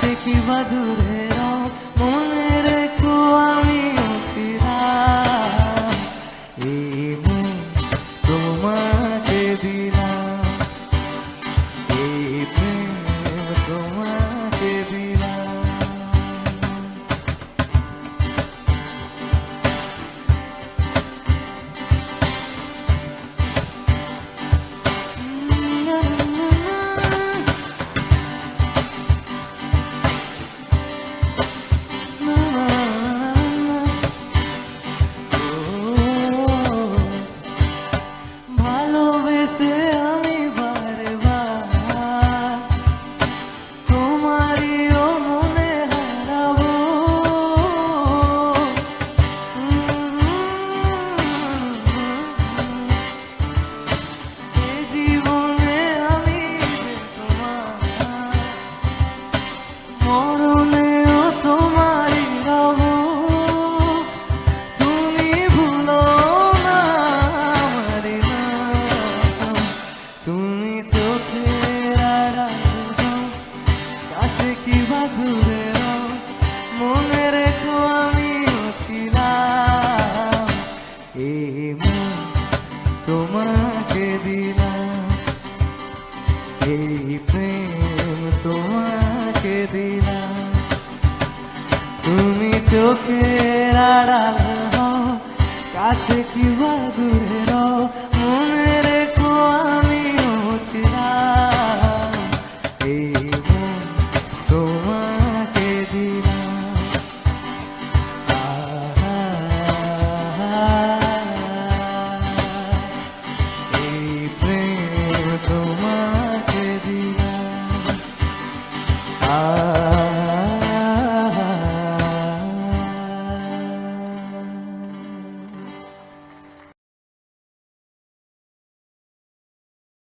কাছে কি বা দূরে রও মনে তুমি চোখের কাছে কি বা দূরে মনে রেখো আমিও ছিলাম। এই মন তোমাকে দিলাম, এই প্রেম তোমাকে দিলাম। তুমি চোখের আড়াল কাছে কি বা দূরে তোমাকে দিলাম। এই প্রেম তোমাকে দিলাম। আ